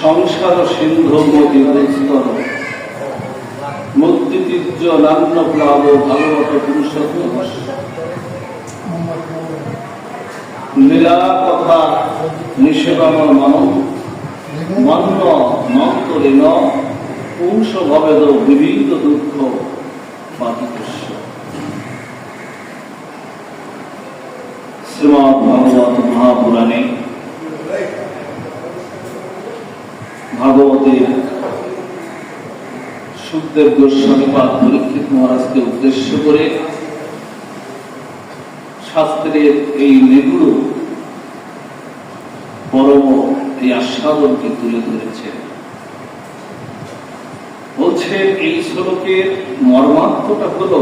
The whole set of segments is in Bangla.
সংসার সিন্ধু মতিস্তর মুক্তিতীর্য নান্য প্লাব ভাগবত পুরুষোত্তম লীলা কথা নিষেবাম মান্য মন্তরে ন। পুংস ভবেদ বিবিধ দুঃখ পাতিকস্য শ্রীমৎ ভাগবত মহাপুরাণে ভাগবতের সুখদেব গোস্বামী বা পরীক্ষিত মহারাজকে উদ্দেশ্য করে শাস্ত্রের এই নিগুড় পরম এই আস্বাদনকে তুলে ধরেছেন বলছে, এই শ্লোকের মর্মার্থটা হলো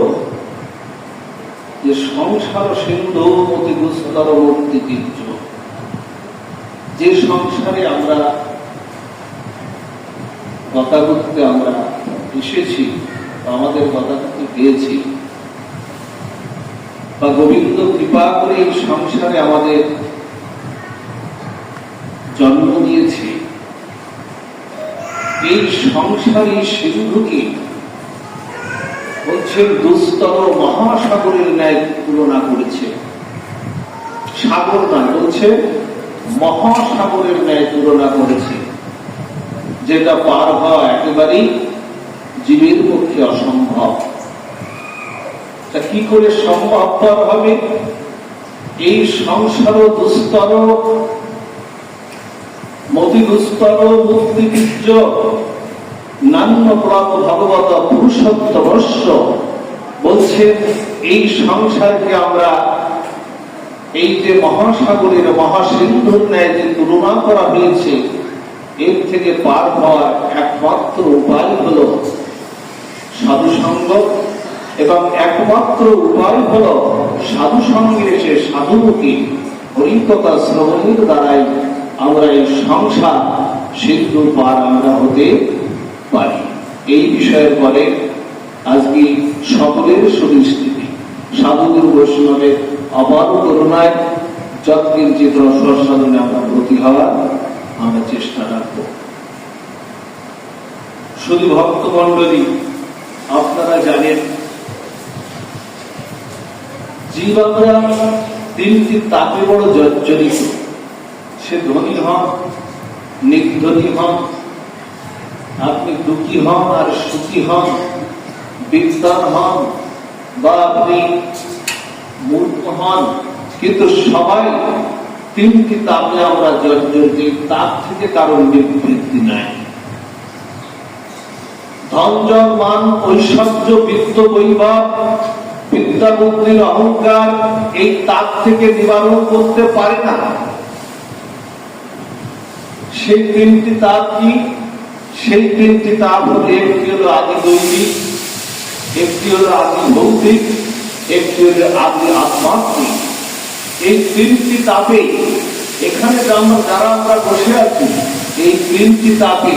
যে সংসার সিন্ধু অতি দুস্তর মুক্তি যে সংসারে আমরা গতাগতিতে আমরা এসেছি, আমাদের গতাগতি পেয়েছি বা গোবিন্দ কৃপা করে এই সংসারে আমাদের জন্ম দিয়েছে। এই সংসারী সিন্ধুকে হচ্ছে দুস্তর মহাসাগরের ন্যায় তুলনা করেছে। সাগর নয় বলছে মহাসাগরের ন্যায় তুলনা করেছে। যেটা পার হওয়া একেবারেই জীবের পক্ষে অসম্ভব। তা কি করে সম্ভবপর হবে? এই সংসার দুস্তর মতি দুস্তর মুক্তি বীর্য নান্য প্রাপ ভগবত পুরুষোত্তমস্য বলছেন এই সংসারকে আমরা এই যে মহাসাগরের মহাসিন্ধুর ন্যায় যে তুলনা করা হয়েছে এর থেকে পার হওয়ার একমাত্র উপায় হল সাধু সঙ্গ এবং একমাত্র উপায় হল সাধু সঙ্গে এসে সাধুমুখী হরিকতা শ্রবণের দ্বারাই আমরা এই সংসার সিন্ধু পার আমরা হতে পারি। এই বিষয়ের পরে আজকে সকলের সুনিশ্চিতি সাধুগুরু বৈষ্ণবের অপার করুণায় যৎকিঞ্চিত রসসাধনে আমরা ব্রতী হওয়ার আমরা চেষ্টা রাখব। শুধু ভক্ত মন্ডলী আপনারা জানেন জীব আমরা তিনটি তাপে বড় জর্জরিত। সে ধনী হন নির্ধনী হন, আপনি দুঃখী হন আর সুখী হন, বিদ্যান হন, বা আপনি মূর্খ হন, কিন্তু সবাই তিনটি তাপে আমরা এই তাপ থেকে কারণ নিবৃত্তি নাই। ধনজন মান ঐশ্বর্য বিত্ত বৈভব বিদ্যা বুদ্ধির অহংকার, এই তাপ থেকে নিবারণ করতে পারে না। সেই তিনটি তাপ কি? সেই তিনটি তাপ হলো, একটি হলো আদি দৈবিক, একটি হলো আদি ভৌতিক, একটি হলো আদি আধ্যাত্মিক এই তিনটি তাপে এখানে যারা আমরা বসে আছি, এই তিনটি তাপে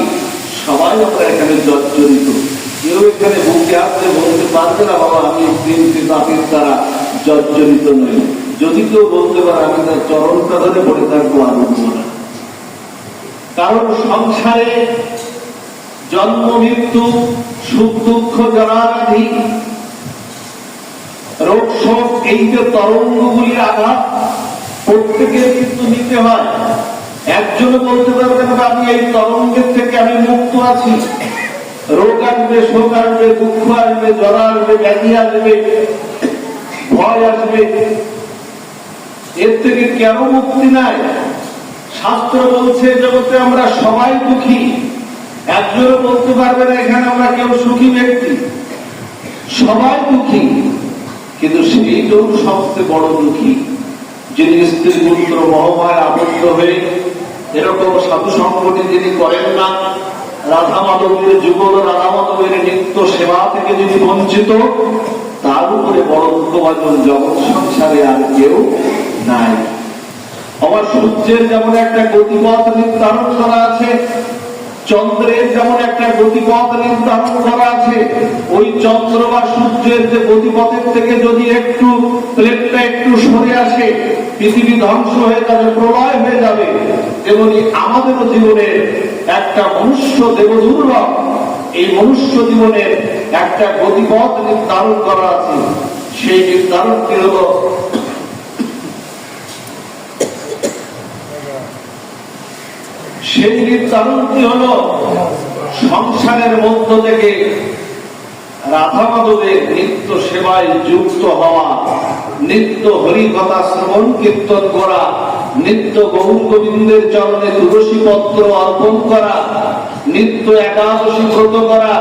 সবাই আমরা এখানে জর্জরিত। কেউ এখানে আসতে বলতে পারবে না, বাবা, আমি তিনটি তাপের দ্বারা জর্জরিত নই। যদি কেউ বলতে পারে, আমি তার চরণটা ধরে পড়ে থাকব, আর না। কারণ সংসারে জন্ম, মৃত্যু, সুখ, দুঃখ জনাধি রোগ শোক এই যে তরঙ্গগুলি আঘাত, প্রত্যেকের কিন্তু নিতে হয়। একজনও বলতে পারবে না, আমি এই তরঙ্গের থেকে আমি মুক্ত আছি। রোগ আসবে, শোক আসবে, দুঃখ আসবে, জ্বর আসবে, ব্যাধি আসবে, ভয় আসবে। এর থেকে কেন মুক্তি নাই? শাস্ত্র বলছে জগতে আমরা সবাই দুঃখী। একজনও বলতে পারবে না, এখানে আমরা কেউ সুখী ব্যক্তি। সবাই দুঃখী। কিন্তু সেই লোক সবচেয়ে বড় দুঃখী। যিনি স্ত্রী পুত্র মহমায় আবদ্ধ হয়ে এরকম সাধু সংগঠন যিনি করেন না। রাধা মাধবের যুগল রাধা মাধবের নিত্য সেবা থেকে যদি বঞ্চিত, তার উপরে বড় দুঃখভাজন জগৎ সংসারে আর কেউ নাই। আমার সূর্যের যেমন একটা গতিপথ নির্ধারণ করা আছে চন্দ্রের যেমন একটা গতিপথ নির্ধারণ করা আছে, ওই চন্দ্র বা সূর্যের যে গতিপথের থেকে যদি একটু প্লেটটা একটু সরে আসে, পৃথিবী ধ্বংস হয়ে যাবে, প্রলয় হয়ে যাবে। তেমনি আমাদেরও জীবনের একটা মনুষ্য দেবদুর্লভ, এই মনুষ্য জীবনের একটা গতিপথ নির্ধারণ করা আছে। সেই নির্ধারণটি হলো সেই নির্ধারণটি হল সংসারের মধ্য থেকে রাধা মাধবের নিত্য সেবায় যুক্ত হওয়া, নিত্য হরিকথা শ্রবণ কীর্তন করা, নিত্য গৌর গোবিন্দের চরণে তুলসী পত্র অর্পণ করা, নিত্য একাদশী ব্রত করা,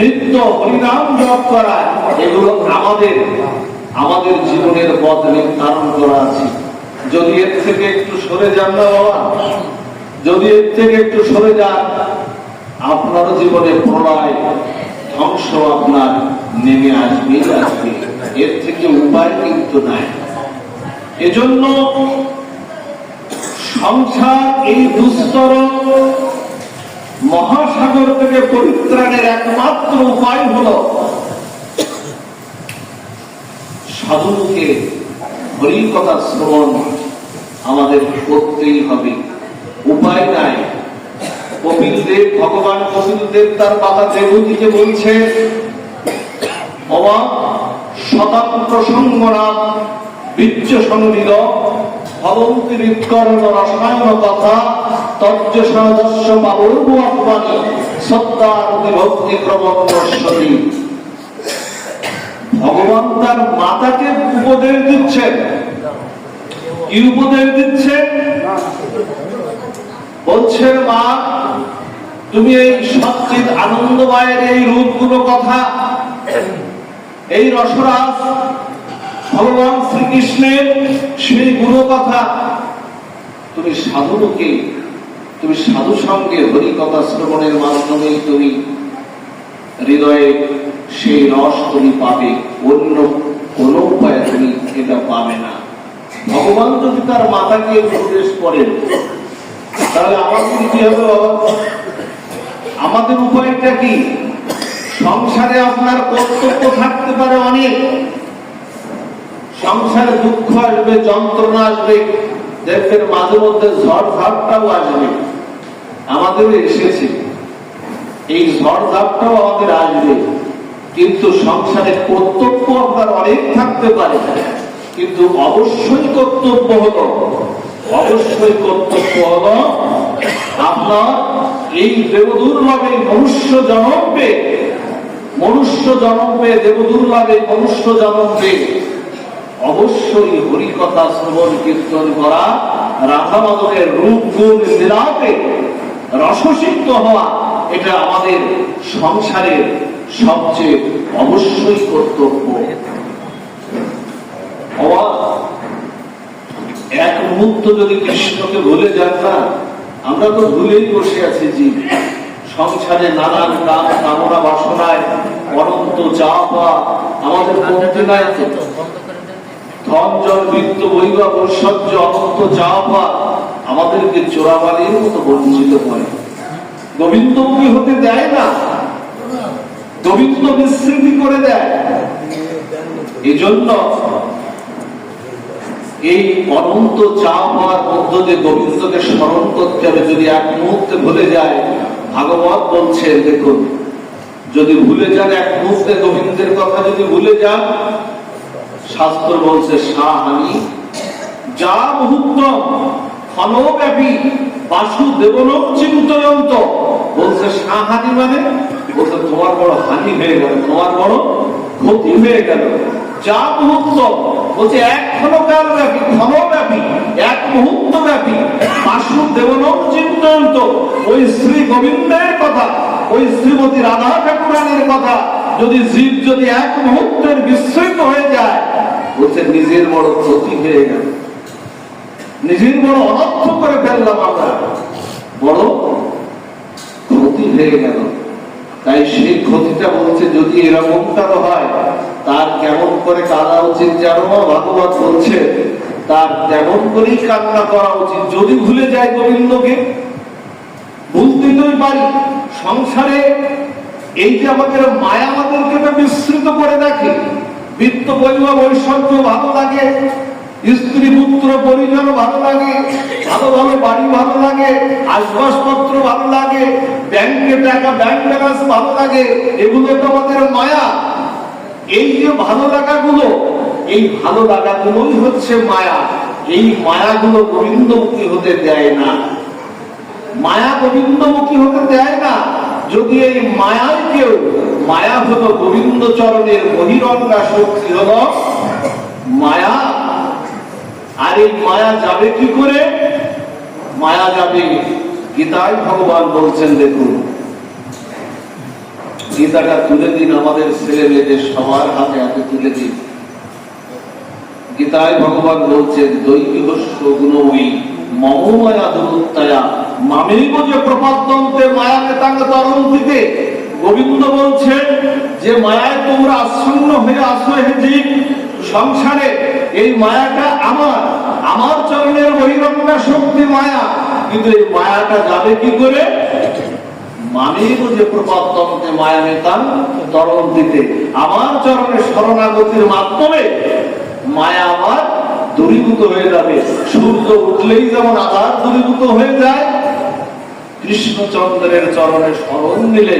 নিত্য হরিনাম জপ করা, এগুলো আমাদের আমাদের জীবনের পথ নির্ধারণ করা আছে। যদি এর থেকে একটু সরে যান না বাবা। যদি এর থেকে একটু সরে যান, আপনার জীবনে প্রলয়, ধ্বংস আপনার নেমে আসবে আসবে। এর থেকে উপায় কিন্তু নাই। এজন্য সংসার এই দুস্তর মহাসাগর থেকে পরিত্রাণের একমাত্র উপায় হল সাধুকে হরিকথা শ্রবণ আমাদের করতেই হবে। উপায় নাই। কপিল দেব ভগবান কপিল দেব তার মাতা দেবতীকে বলছে, অবাক স্বতন্ত্র সংগ্রাম বীর্য সংবিদ ভবন্তি হৃৎকর্ণ রসায়ন কথা তজ্জ সদস্য বাবুর্ব আত্মানি সত্যারতি ভক্তি প্রবন্ধী ভগবান তার মাতাকে উপদেশ দিচ্ছেন। কি উপদেশ দিচ্ছেন? বলছে, মা, তুমি এই সচিত আনন্দময়ের এই রূপগুলো কথা, এই রসরাজ, ভগবান শ্রীকৃষ্ণের সেই গুণ কথা, তুমি সাধুকে তুমি সাধু সঙ্গে হরি কথা শ্রবণের মাধ্যমে তুমি হৃদয়ে সেই রস তুমি পাবে। অন্য কোনো উপায়ে তুমি এটা পাবে না। ভগবান যদি তার মাতাকে উপদেশ করেন তাহলে আমাদের কি বাবা আমাদের উপায়টা কি? সংসারে আপনার কর্তব্য থাকতে পারে অনেক। সংসারে দুঃখ আসবে, যন্ত্রণা আসবে, দেখবেন মাঝে মধ্যে ঝড় ঝাপটাও আসবে। আমাদের এসেছে। এই ঝড় ঝাপটাও আমাদের আসবে। কিন্তু সংসারে কর্তব্য আপনার অনেক থাকতে পারে। কিন্তু অবশ্যই কর্তব্য হলো অবশ্যই কর্তব্য হলো আপনার এই দেবদুর্লভে মনুষ্য জন্ম মনুষ্য জন্ম দেবদুর্লভে মনুষ্য জন্ম অবশ্যই হরিকথা শ্রবণ কীর্তন করা, রাধা মাধবের রূপ গুণ লীলাতে রসসিক্ত হওয়া, এটা আমাদের সংসারের সবচেয়ে অবশ্যই কর্তব্য। এক মুহূর্ত যদি কৃষ্ণকে ভুলে যান না, আমরা তো ভুলেই বসে আছি জীব। সংসারে নানান কাম, কামনা বাসনায়, অনন্ত চাপা আমাদের মধ্যে নাই। ধন, জল, বৃত্ত বৈবা ঐশ্বর্য, অনন্ত চাপা আমাদেরকে চোরাবালির মতো বঞ্চিত করে। গোবিন্দমুখী হতে দেয় না। গোবিন্দ বিস্মৃতি করে দেয়। এই জন্য এই অনন্ত চাপ হওয়ার মধ্য দিয়ে গোবিন্দকে স্মরণ করতে হবে। যদি এক মুহূর্তে ভুলে যায়, ভাগবত বলছে, দেখুন, যদি ভুলে যান এক মুহূর্তে গোবিন্দের কথা যদি ভুলে যান, শাস্ত্র বলছে, সাহানি, যা মুহূর্ত ফলব্যাপী বাসুদেবলোক চিন্তয়ন্ত। বলছে, সাহানি মানে বলছে, তোমার বড় হানি হয়ে গেল, তোমার বড় ক্ষতি হয়ে গেল। যা মুহূর্ত বলছে, এক ক্ষণকাল ব্যাপী ক্ষণব্যাপী, এক মুহূর্ত ব্যাপী বাসুদেবলোক চিন্তয়ন্ত ওই শ্রী গোবিন্দের কথা, ওই শ্রীমতী রাধা ঠাকুরানের কথা, যদি জীব যদি এক মুহূর্তের বিস্মৃত হয়ে যায়, বলছে, নিজের বড় ক্ষতি হয়ে গেল। নিজের বড় অনর্থ করে ফেললাম আমরা। বড় ক্ষতি হয়ে গেল। তাই সেই ক্ষতিটা বলছে যদি এরকমটারও হয়, তার কেমন করে কাঁদা উচিত জানো ভাগবত বলছে, তার তেমন করেই কান্না করা উচিত। যদি ভুলে যায় গোবিন্দকে পারি সংসারে এই যে আমাদের মায়া আমাদেরকে বিস্তৃত করে দেখে। বৃত্ত পরিবার ঐশ্বর্য ভালো লাগে স্ত্রী পুত্র পরিজন ভালো লাগে, ভালো ভালো বাড়ি ভালো লাগে আসবাবপত্র ভালো লাগে, ব্যাংকে টাকা, ব্যাংক ব্যালেন্স ভালো লাগে, এগুলো তো আমাদের মায়া। এই যে ভালো লাগাগুলো, এই ভালো লাগাগুলোই হচ্ছে মায়া। এই মায়াগুলো গোবিন্দমুখী হতে দেয় না। মায়া গোবিন্দমুখী হতে দেয় না। যদি এই মায়ার কেউ, মায়া হলো গোবিন্দ চরণের বহিরঙ্গা শক্তি হলো মায়া। আর এই মায়া যাবে কি করে? মায়া যাবে। গীতায় ভগবান বলছেন, দেখুন, গীতাটা তুলে দিন আমাদের ছেলে মেয়েদের, সবার হাতে হাতে তুলে দিন। গীতায় ভগবান বলছেন দৈবিহস্য মমমায়া যে প্রপাদ্যন্তে মায়া নেতাঙ্গ তরণ দিতে। গোবিন্দ বলছেন যে, মায়ায় তোমরা আচ্ছন্ন হয়ে আসো হে সংসারে। এই মায়াটা আমার। আমার চরণের বহিরঙ্গা শক্তি মায়া। কিন্তু এই মায়াটা যাবে কি করে? মায়া তরণ দিতে। আমার চরণে শরণাগতির মাধ্যমে মায়া আমার দূরীভূত হয়ে যাবে। সূর্য উঠলেই যেমন দূরীভূত হয়ে যায়, কৃষ্ণচন্দ্রের চরণে স্মরণ নিলে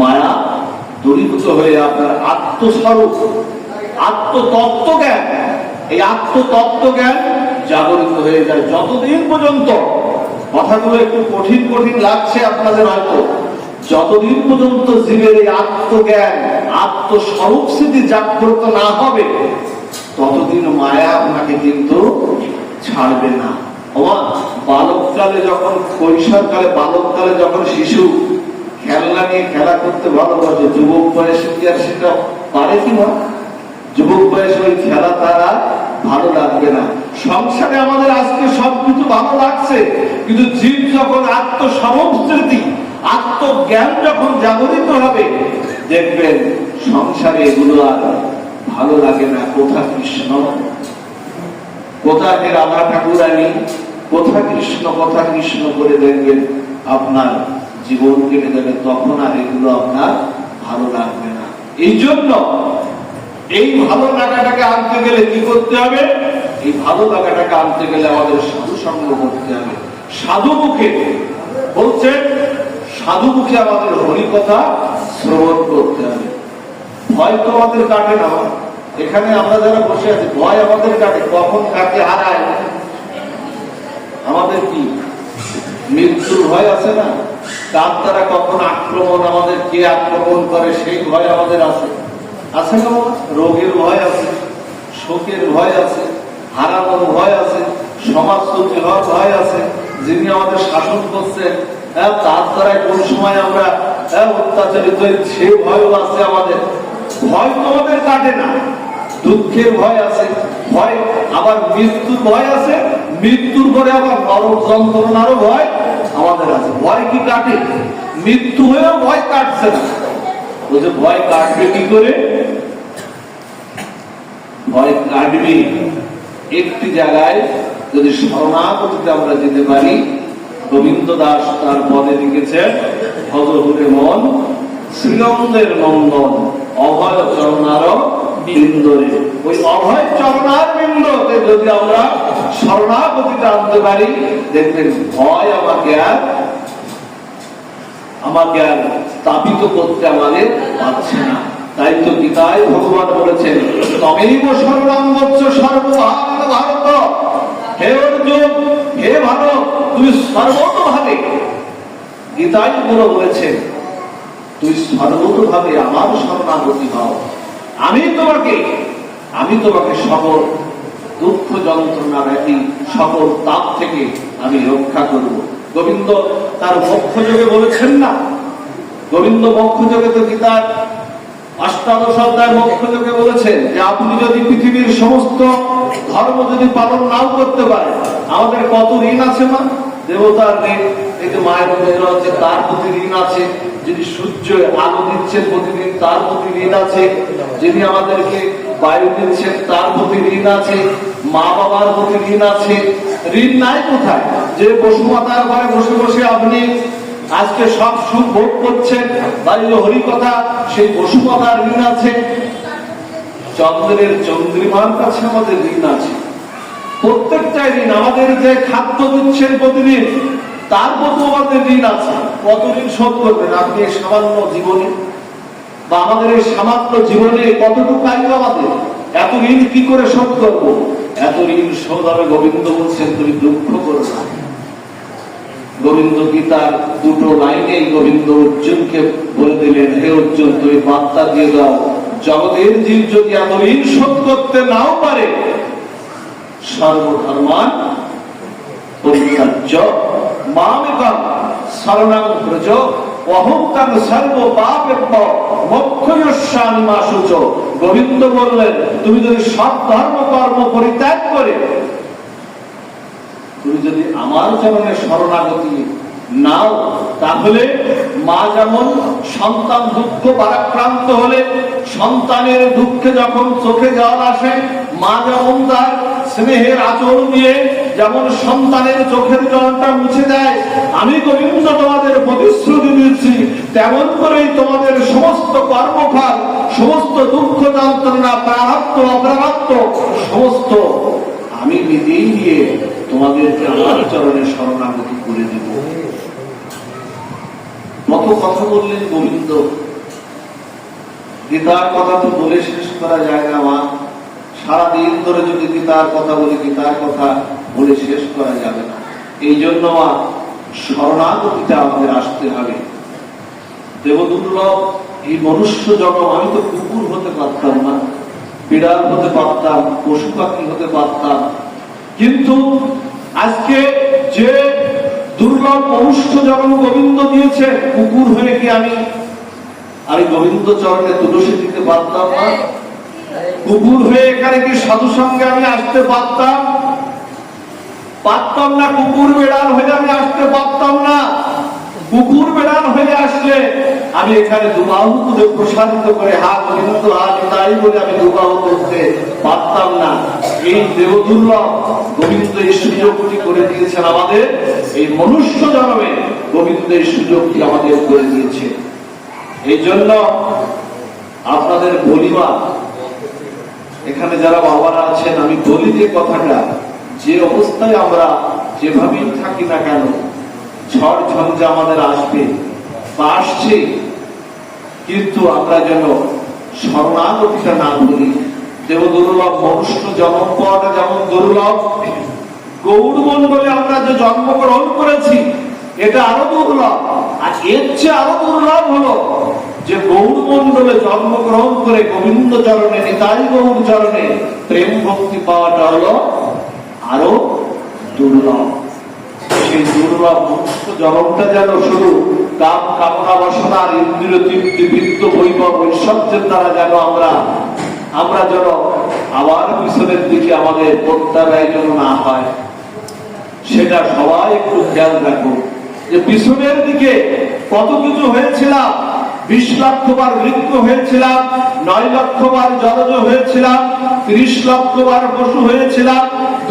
মায়া দূরীভূত হয়ে আপনার আত্মস্বরূপ আত্মতত্ত্ব জ্ঞান এই আত্মতত্ত্ব জ্ঞান জাগরিত হয়ে যায় যতদিন পর্যন্ত। কথাগুলো একটু কঠিন কঠিন লাগছে আপনাদের হয়তো। যতদিন পর্যন্ত জীবের এই আত্মজ্ঞান, আত্মস্বরূপ স্মৃতি জাগ্রত না হবে, ততদিন মায়া আপনাকে কিন্তু ছাড়বে না। বালককালে যখন, কৈশোরকালে, বালককালে যখন শিশু খেলনা নিয়ে খেলা করতে ভালোবাসে, যুবক বয়সে কি আর সেটা পারে কি না যুবক বয়সে ওই খেলা তারা ভালো লাগবে না। সংসারে আমাদের আজকে সবকিছু ভালো লাগছে, কিন্তু জীব যখন আত্মসমস্মৃতি আত্মজ্ঞান যখন জাগরিত হবে, দেখবেন সংসারে এগুলো আর ভালো লাগে না। কোথা কৃষ্ণ? কোথাকে রাধা ঠাকুরানি? কোথা কৃষ্ণ, কথা কৃষ্ণ করে দেখবেন আপনার জীবন কেটে যাবে। তখন আর এগুলো আপনার ভালো লাগবে না। এই জন্য এই ভালো লাগাটাকে আনতে গেলে কি করতে হবে? এই ভালো লাগাটাকে আনতে গেলে আমাদের সাধু সঙ্গ করতে হবে। সাধু মুখে বলছেন সাধু মুখে আমাদের হরি কথা শ্রবণ করতে হবে। ভয় তো আমাদের কাটে না। এখানে আমরা যারা বসে আছি, ভয় আমাদের কাটে। কখন কাকে হারায়? আমাদের কি? মৃত্যুর ভয় আছে না? তার দ্বারা কখন আক্রমণ আমাদের কে আক্রমণ করে, সেই ভয় আমাদের আছে। আছে না রোগের ভয় আছে শোকের ভয় আছে হারানোর ভয় আছে সমাজচ্যুতি হওয়ার ভয় আছে যিনি আমাদের শাসন করছেন হ্যাঁ তার দ্বারা কোন সময় আমরা হ্যাঁ, অত্যাচারিত সে ভয়ও আছে আমাদের। ভয় তো আমাদের কাটে না। দুঃখের ভয় আছে ভয় আবার মৃত্যুর ভয় আছে মৃত্যুর পরে আবার নরক যন্ত্রণারও ভয় আমাদের আছে। ভয় কি কাটে? মৃত্যু হয়েও ভয় কাটছে না। বলছে ভয় কাটবে কি করে? ভয় কাটবে। একটি জায়গায় যদি শরণাগতিতে আমরা যেতে পারি গোবিন্দ দাস তার পদে লিখেছেন মন, শ্রীনন্দের নন্দন, অভয় চরণার বিন্দরে। ওই অভয় চরণার যদি আমরা শরণাগতিতে আনতে পারি, দেখবেন ভয় আমাকে আর আমাকে আর স্থাপিত করতে আমাদের পারছে না। তাই তো গীতায় ভগবান বলেছেন তমেব সর্বাঙ্গচ্ছ সর্বভাগ ভারত। হে অর্জুন, হে ভারত তুমি সর্বতভাবে গীতায়গুলো বলেছেন তুই সর্বতভাবে আমার শরণাগতি হও। আমি তোমাকে আমি তোমাকে সকল দুঃখ যন্ত্রণা ব্যাধি সকল তাপ থেকে আমি রক্ষা করব। গোবিন্দ তার মক্ষ যোগে বলেছেন না। গোবিন্দ মক্ষ যোগে তো গীতার অষ্টাদশ অধ্যায় মক্ষ যোগে বলেছেন যে আপনি যদি পৃথিবীর সমস্ত ধর্ম যদি পালন নাও করতে পারেন, আমাদের কত ঋণ আছে মা? দেবতার ঋণ, এই যে মায়ের মন্দির আছে, তার প্রতি ঋণ আছে, যিনি সূর্য আলো দিচ্ছেন প্রতিদিন, তার প্রতি ঋণ আছে, যিনি আমাদেরকে বায়ু দিচ্ছেন, তার প্রতি ঋণ আছে মা বাবার প্রতি ঋণ আছে। ঋণ নাই কোথায়? যে পশুমাতার ঘরে বসে বসে আপনি আজকে সব সুখ ভোগ করছেন, বাড়ির হরিকথা সেই পশুকথার ঋণ আছে। চন্দ্রের চন্দ্রিমার কাছে আমাদের ঋণ আছে। প্রত্যেকটাই ঋণ, আমাদের যে খাদ্য দিচ্ছেন প্রতিদিন তার প্রতি আমাদের ঋণ আছে। কত ঋণ শোধ করবেন আপনি সামান্য জীবনে? বা আমাদের এই সামান্য জীবনে কতটুকু আয়ু আমাদের? এত ঋণ কি করে শোধ করব? এত ঋণ শোধ গোবিন্দ বলছেন, তুমি দুঃখ করো না। গোবিন্দ গীতার দুটো লাইনে গোবিন্দ অর্জুনকে বলে দিলেন, হে অর্জুন, তুমি বার্তা দিয়ে দাও, জগতের জীব যদি এত ঋণ শোধ করতে নাও পারে, সর্বধর্মান পরিত্যাজ্য মামেকম শরণাং ব্রজ অহংকার সর্ব পাপের মাসুচ গোবিন্দ বললেন, তুমি যদি সব ধর্ম কর্ম পরিত্যাগ করে, তুমি যদি আমার চরণে শরণাগতি নাও, তাহলে মা যেমন সন্তান দুঃখ হলে, সন্তানের দুঃখে যখন চোখে জল আসে, মা যেমন তার স্নেহের আচল দিয়ে যেমন সন্তানের চোখের জলটা মুছে দেয়, আমি গোবিন্দ তোমাদের প্রতিশ্রুতি দিচ্ছি, তেমন করেই তোমাদের সমস্ত কর্মফল, সমস্ত দুঃখ যন্ত্রণা প্রারব্ধ অপ্রারব্ধ সমস্ত আমি নিজেই গিয়ে তোমাদেরকে আমার চরণে শরণাগতি করে দেব। কত কথা বললেন গোবিন্দ। গীতার কথা তো বলে শেষ করা যায় না মা। সারাদিন ধরে যদি গীতার কথা বলি গীতার কথা বলে শেষ করা যাবে না। এই জন্য শরণাগতিটা আমাদের আসতে হবে। দেবদুর্লভ, এই মনুষ্য জন্ম আমি তো কুকুর হতে পারতাম না, বিড়াল হতে পারতাম, পশু পাখি হতে পারতাম। কিন্তু আজকে যে দুর্লভ মনুষ্য জন্ম গোবিন্দ দিয়েছে, কুকুর হয়ে কি আমি আমি গোবিন্দ চরণে তুলসী দিতে পারতাম না? কুকুর হয়ে এখানে কি সাধু সঙ্গে আমি আসতে পারতাম? পারতাম না, কুকুর বেড়াল হয়ে আমি আসতে পারতাম না। কুকুর বেড়াল হয়ে আসলে আমি এখানে দুবাহু তুলে প্রসারিত করে হাত গোবিন্দ হাত তাই বলে আমি দুবাহু করতে পারতাম না। এই দেবদুর্লভ গোবিন্দ এই সুযোগটি করে দিয়েছেন আমাদের। এই মনুষ্য জন্মে গোবিন্দ এই সুযোগটি আমাদের করে দিয়েছে। এই জন্য আপনাদের বলিবা এখানে যারা বাবারা আছেন, আমি বলি যে কথাটা, যে অবস্থায় আমরা যেভাবেই থাকি না কেন, ঝড় ঝঞ্ঝা আমাদের আসবে বা আসছে, কিন্তু আমরা যেন শরণাগতিটা না করি। দেব দুর্লভ মনুষ্য জন্ম পাওয়াটা যেমন দুর্লভ গৌর বলে আমরা যে জন্মগ্রহণ করেছি, এটা আরও দুর্লভ। আর এর চেয়ে আরও দুর্লভ হলো যে গৌর মন্ডলে জন্মগ্রহণ করে গোবিন্দ চরণে, নিতাই গৌর চরণে প্রেম ভক্তি পাওয়াটা হলো আরও দুর্লভ। সেই দুর্লভ মনুষ্য জনমটা যেন শুধু কাম কামনা বাসনা আর ইন্দ্রিয় তৃপ্তি বৃত্ত বৈভব ঐশ্বর্যের দ্বারা যেন আমরা আমরা যেন আবার পিছনের দিকে আমাদের প্রত্যাবায় যেন না হয়। সেটা সবাই একটু খেয়াল রাখুন। যে পিছনের দিকে কত কিছু হয়েছিলাম বিশ লক্ষ বার মৃত্যু হয়েছিলাম, নয় লক্ষ বার জলজ হয়েছিলাম, ত্রিশ লক্ষ বার পশু হয়েছিলাম,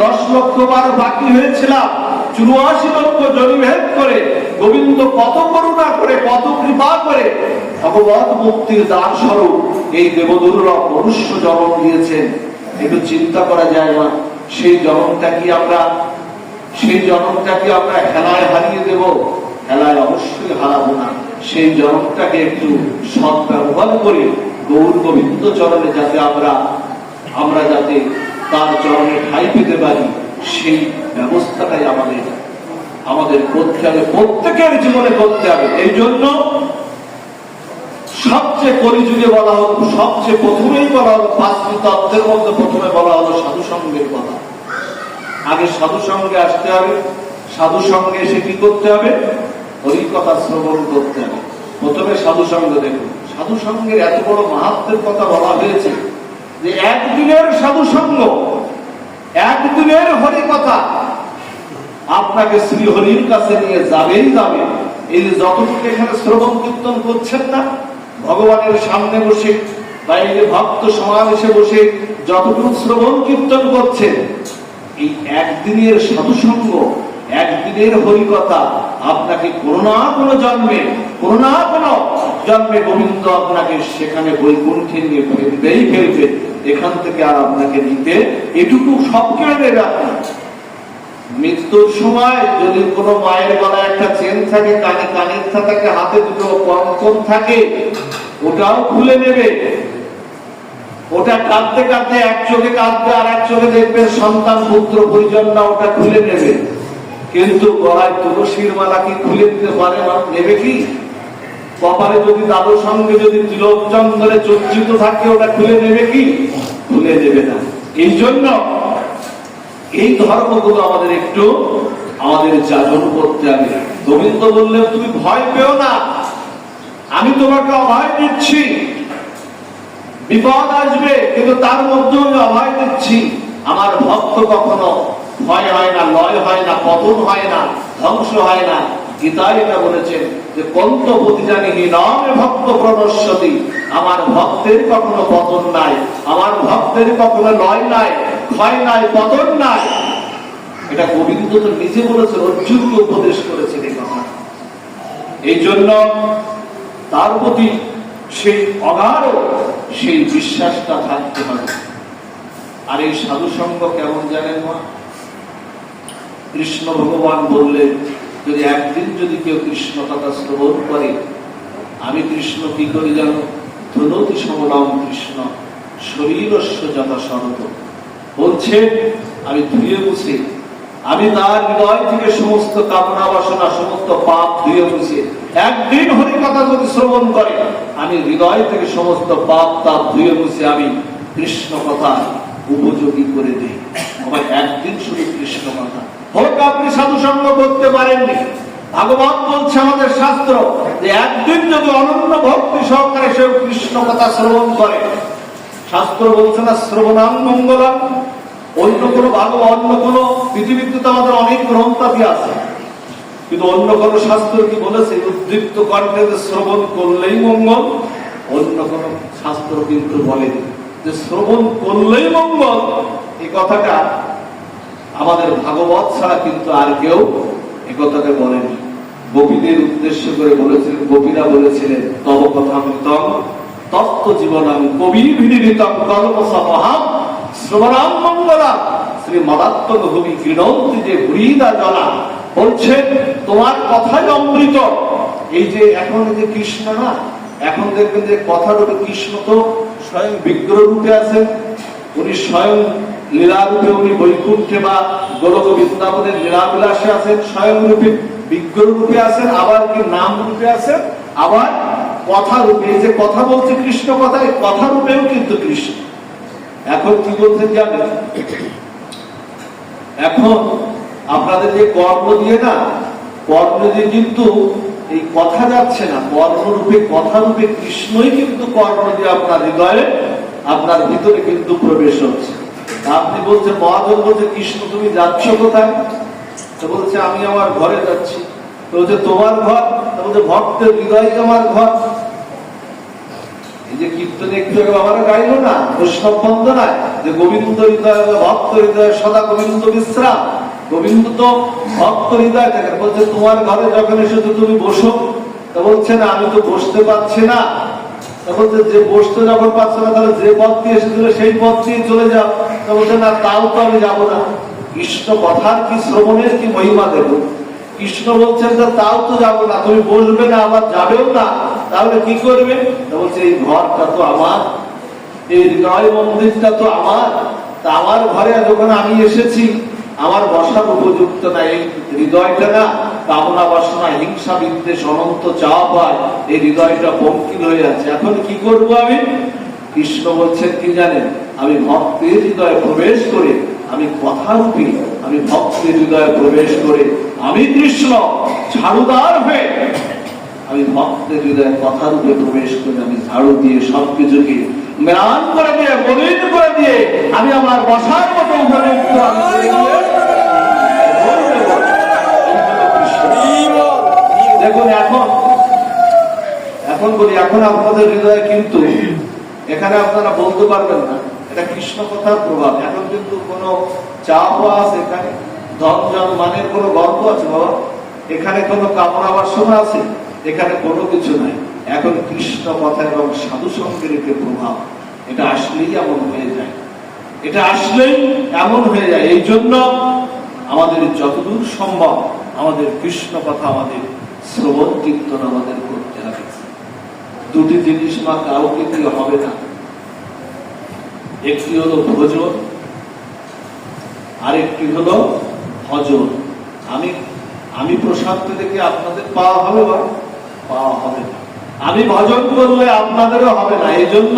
দশ লক্ষ বার বাকি হয়েছিলাম। চুরাশি লক্ষ জনিভেদ করে, গোবিন্দ কত করুণা করে, কত কৃপা করে, ভগবত মুক্তির দান স্বরূপ এই দেবদুর্লভ মনুষ্য জন্ম দিয়েছেন। একটু চিন্তা করা যায় না, সেই জন্মটা কি আমরা, সেই জনমটাকে আমরা খেলায় হারিয়ে দেব? খেলায় অবশ্যই হারাবো না। সেই জনমটাকে একটু সৎ ব্যবহার করে গৌর গোবিন্দ চরণে যাতে আমরা আমরা যাতে তার চরণে ঠাই পেতে পারি, সেই ব্যবস্থাটাই আমাদের আমাদের করতে হবে, প্রত্যেকের জীবনে করতে হবে। এই জন্য সবচেয়ে কলিযুগে বলা হলো সবচেয়ে প্রথমেই বলা হলো পাঁচটি তত্ত্বের মধ্যে প্রথমে বলা হলো সাধু সঙ্গের কথা। আগে সাধু সঙ্গে আসতে হবে সাধু সঙ্গে এসে কি করতে হবে? হরি কথা শ্রবণ করতে হবে। প্রথমে সাধু সঙ্গ দেখুন। সাধু সঙ্গের এত বড় মাহাত্মের কথা বলা হয়েছে যে একদিনের সাধু সঙ্গ, একদিনের হরি কথা আপনাকে শ্রী হরির কাছে নিয়ে যাবেই যাবে। এই যে যতটুকু এখানে শ্রবণ কীর্তন করছেন না, ভগবানের সামনে বসে বা এই যে ভক্ত সমাবেশে বসে যতটুকু শ্রবণ কীর্তন করছেন এই একদিনের সাধু সাধুসঙ্গ একদিনের হরিকথা। আপনাকে কোনো না কোনো জন্মে, কোনো না কোনো জন্মে গোবিন্দ আপনাকে সেখানে বৈকুণ্ঠে নিয়ে ফেলবেই ফেলবে। এখান থেকে আর আপনাকে নিতে এটুকু সব কেড়ে নেবে মৃত্যুর সময় যদি কোনো মায়ের গলায় একটা চেন থাকে, কানে কানের থাকে, হাতে দুটো কঙ্কন থাকে, ওটাও খুলে নেবে। ওটা কাঁদতে কাঁদতে এক চোখে কাঁদবে আর এক চোখে দেখবে সন্তান, পুত্র, পরিজন, না, ওটা খুলে নেবে। কিন্তু গলায় তুলসীর মালা কি খুলে দিতে পারে নেবে কি? কপালে যদি দাদুর সঙ্গে যদি তিলক চর্চিত থাকে, ওটা খুলে নেবে কি? খুলে নেবে না। এই জন্য এই ধর্মগুলো আমাদের একটু আমাদের যাজন করতে হবে। গোবিন্দ বললেন তুমি ভয় পেও না। আমি তোমাকে অভয় দিচ্ছি। বিপদ আসবে, কিন্তু তার মধ্যেও আমি অভয় দিচ্ছি। আমার ভক্ত কখনো ভয় হয় না, লয় হয় না, পতন হয় না, ধ্বংস হয় না। গীতায় এটা বলেছেন যে কন্ত প্রতিজানিহী নমে ভক্ত প্রণস্বতী আমার ভক্তের কখনো পতন নাই, আমার ভক্তের কখনো লয় নাই, ক্ষয় নাই, পতন নাই। এটা গোবিন্দ তো নিজে বলেছেন, অর্জুনকে উপদেশ করেছেন এই কথা। এই জন্য তার প্রতি সেই অগাঢ় সেই বিশ্বাসটা থাকতে হবে। আর এই সাধু সঙ্গ কেমন জানেন মা? কৃষ্ণ ভগবান বললেন যদি একদিন যদি কেউ কৃষ্ণ কথা শ্রবণ করে, আমি কৃষ্ণ কি করি জানো? ধনতি সমলাম কৃষ্ণ, শরীরস্য যথা শরত। বলছে, আমি ধুয়ে মুছে, আমি তার হৃদয় থেকে সমস্ত কামনা বাসনা, সমস্ত পাপ ধুয়ে মুছে, একদিন হরি কথা যদি শ্রবণ করে, আমি হৃদয় থেকে সমস্ত পাপ তাপ ধুয়ে মুছে, আমি কৃষ্ণ কথা উপযোগী করে দিই আমার একদিন শুধু কৃষ্ণ কথা হোক আপনি সাধু করতে পারেননি। ভাগবত বলছে আমাদের শাস্ত্র যে একদিন যদি অনন্য ভক্তি সহকারে সে কৃষ্ণ কথা শ্রবণ করে। শাস্ত্র বলছে না শ্রবণাং মঙ্গলাম। অন্য কোনো ভালো অন্য কোনো পৃথিবীতে তো আমাদের অনেক গ্রন্থাদি আছে। কিন্তু অন্য কোন শাস্ত্র কি বলেছে? উদ্দীপ্ত কণ্ঠে শ্রবণ করলেই মঙ্গল, অন্য কোন শাস্ত্র কিন্তু বলেনি। যে শ্রবণ করলেই মঙ্গল এই কথাটা আমাদের ভাগবত ছাড়া কিন্তু আর কেউ এ কথাটা বলেনি। গোপীদের উদ্দেশ্য করে বলেছিলেন, গোপীরা বলেছিলেন, তব কথামৃতম তত্ত্ব জীবনম কবি ভিড়িতম কল্প সমহাম শ্রবণাম মঙ্গলা। শ্রী মদাত্মক ভূমি গৃণন্তি যে হৃদা জলা বলছেন, তোমার কথাই অমৃত। এই যে এখন যে কৃষ্ণ না, এখন দেখবেন যে কথা রূপে কৃষ্ণ তো স্বয়ং বিগ্রহ রূপে আছেন। উনি স্বয়ং লীলা রূপে উনি বৈকুণ্ঠে বা গোলক বৃন্দাবনের লীলাবিলাসে আছেন। স্বয়ং রূপে বিগ্রহ রূপে আছেন, আবার কি নাম রূপে আছেন? আবার কথা রূপে যে কথা বলছে কৃষ্ণ কথা, এই কথা রূপেও কিন্তু কৃষ্ণ। এখন কি বলছেন জানেন এখন আপনাদের যে কর্ম দিয়ে না, কর্ম দিয়ে কিন্তু এই কথা যাচ্ছে না, কর্মরূপে কথা রূপে কৃষ্ণই কিন্তু কর্ম দিয়ে আপনার হৃদয়ে, আপনার ভিতরে কিন্তু প্রবেশ হচ্ছে। আপনি বলছেন মহাজন বলছে কৃষ্ণ, তুমি যাচ্ছ কোথায়? বলছে, আমি আমার ঘরে যাচ্ছি। বলছে, তোমার ঘর? বলছে, ভক্তের হৃদয় আমার ঘর? এই যে কীর্তন একটু আগে গাইলো না, বৈষ্ণব বন্দনায় যে গোবিন্দ হৃদয়, ভক্ত হৃদয়, সদা গোবিন্দ বিশ্রাম। গোবিন্দ তো ভক্ত হৃদয় থাকে বলছে, তোমার ঘরে যখন এসে তুমি বসো। তা বলছে, না, আমি তো বসতে পারছি না। বলছে, যে বসতে যখন পারছ না, তাহলে যে পথ এসেছিল, সেই পথ চলে যাও। তা বলছে, না, তাও তো আমি যাব না। কৃষ্ণ কথার কি শ্রবণের কি মহিমা দেব? কৃষ্ণ বলছেন যে, তাও তো যাব না, তুমি বসবে না, আবার যাবেও না। তাহলে কি করবে? বলছে, এই ঘরটা তো আমার, এই হৃদয় মন্দিরটা তো আমার। তা আমার ঘরে যখন আমি এসেছি আমার বসার উপযুক্ত না এই হৃদয়টা না কামনা বাসনা, হিংসা, বিদ্বেষ, অনন্ত চাপ হয় এই হৃদয়টা পঙ্কিল হয়ে আছে। এখন কি করব আমি? কৃষ্ণ বলছেন, কি জানেন? আমি ভক্তের হৃদয়ে প্রবেশ করে আমি কথারূপী আমি ভক্তের হৃদয়ে প্রবেশ করে আমি কৃষ্ণ, ঝাড়ুদার হয়ে আমি ভক্তের হৃদয়ে কথা রূপে প্রবেশ করে আমি ঝাড়ু দিয়ে সবকিছুকে ম্লান করে দিয়ে, মলিন করে দিয়ে আমি আমার বসার মতো উপযুক্ত দেখুন, এখন এখন বলি, এখন আপনাদের হৃদয়ে কিন্তু এখানে আপনারা বলতে পারবেন না। এটা কৃষ্ণ কথার প্রভাব এখন কিন্তু কোনো চাপ আছে এখানে? ধন জন মানের কোনো গল্প আছে বাবা? এখানে কোনো কামনা বাসনা আছে? এখানে কোনো কিছু নাই। এখন কৃষ্ণ কথা এবং সাধু সঙ্গের একটি প্রভাব, এটা আসলেই এমন হয়ে যায়। এটা আসলেই এমন হয়ে যায়। এই জন্য আমাদের যতদূর সম্ভব আমাদের কৃষ্ণ কথা আমাদের শ্রবণ কীর্তন আমাদের করতে হবে। দুটি জিনিস মা কাউকে দিয়ে হবে না? একটি হলো ভোজন, আরেকটি হলো ভজন। আমি আমি প্রশান্তি দেখে আপনাদের পাওয়া হবে বা পাওয়া হবে না? আমি ভজন করলে আপনাদেরও হবে না। এই জন্য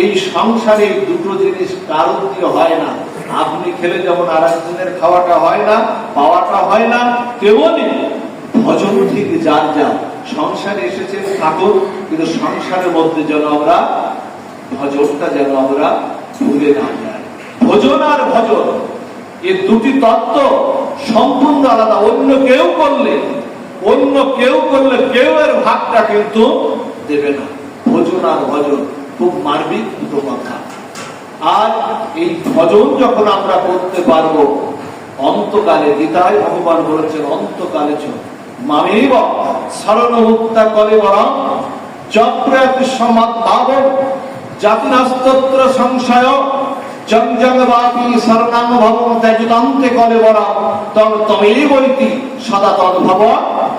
এই সংসারে দুটো জিনিস কারণ দিয়ে হয় না। আপনি খেলে যেমন আর একজনের খাওয়াটা হয় না, পাওয়াটা হয় না, তেমনি ভজন ঠিক যার যা সংসারে ঠাকুর কিন্তু সংসারের মধ্যে যেন আমরা ভজনটা যেন আমরা ভুলে না আর ভজন এই দুটি তত্ত্ব সম্পূর্ণ আলাদা। অন্য কেউ করলে, অন্য কেউ করলে কেউ এর ভাগটা কিন্তু দেবে না। ভোজন আর ভজন খুব মার্মিক দুটো কথা। আর এই ভজন যখন আমরা করতে পারব, অন্তকালে গীতায় ভগবান বলেছেন, অন্তকালে চ মামেব শরণমুক্তা কলে বরং সমাদ ভাব জাতিনাস্তত্র সংশয় বরং তম তমেই বৈতি সদা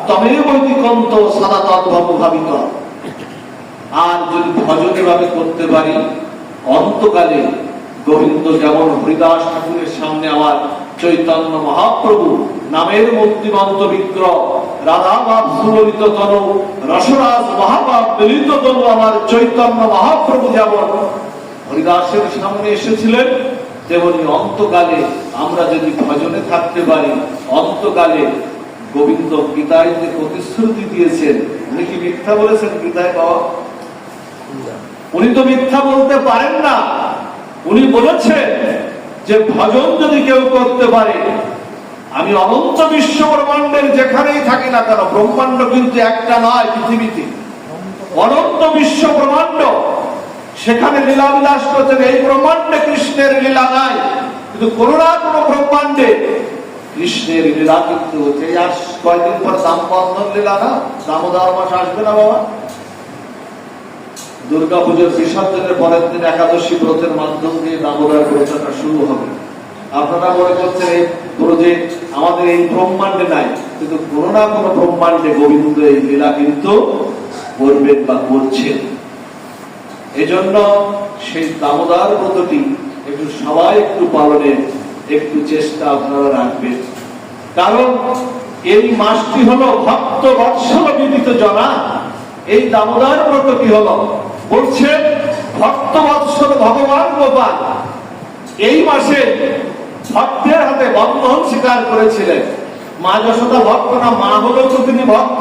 তমেই বৈতি কন্ত সদা ভাবিত। আর যদি ভজন এভাবে করতে পারি, অন্তকালে গোবিন্দ যেমন হরিদাস ঠাকুরের সামনে আমার চৈতন্য মহাপ্রভু নামের মূর্তিমন্ত বিগ্রহ রাধা বাপ সুললিত তন রসরাজ মহাবাব মিলিত তনু আমার চৈতন্য মহাপ্রভু যেমন। হরিদাসের সামনে এসেছিলেন, তেমনি অন্তকালে আমরা যদি ভজনে থাকতে পারি, অন্তকালে গোবিন্দ গীতায় যে প্রতিশ্রুতি দিয়েছেন, উনি কি মিথ্যা বলেছেন গীতায় বাবা? উনি তো মিথ্যা বলতে পারেন না। উনি বলেছেন যে ভজন যদি কেউ করতে পারে আমি অনন্ত বিশ্ব ব্রহ্মাণ্ডের যেখানেই থাকি না কেন, ব্রহ্মাণ্ড কিন্তু একটা নয় পৃথিবীতে। অনন্ত বিশ্ব ব্রহ্মাণ্ড সেখানে লীলা বিলাস করছেন। এই ব্রহ্মাণ্ডে কৃষ্ণের লীলা নাই, কিন্তু কোনো না কোনো ব্রহ্মাণ্ডে কৃষ্ণের লীলা কিন্তু হচ্ছে। আস কয়দিন পর দাম বন্ধন লীলা না? দামোদর মাস আসবে না বাবা। দুর্গা পুজোর বিসর্জনের পরের দিন একাদশী ব্রতের মাধ্যম দিয়ে দামোদর ব্রতটা শুরু হবে। আপনারা মনে করছেন এই প্রজেক্ট আমাদের এই ব্রহ্মাণ্ডে নাই, কিন্তু কোনো না কোনো ব্রহ্মাণ্ডে গোবিন্দ এই লীলা কিন্তু করবেন বা করছেন। এজন্য সেই দামোদর ব্রতটি একটু সবাই একটু পালনের একটু চেষ্টা আপনারা রাখবেন। কারণ এই মাসটি হলো ভক্ত বৎসল বিদিত জনা। এই দামোদার ব্রত কি হলো বলছে ভক্ত বৎসল ভগবান গোপাল। এই মাসে ভক্তের হাতে বন্ধন স্বীকার করেছিলেন। মা যশোদা ভক্ত না মা হলেও তো তিনি ভক্ত।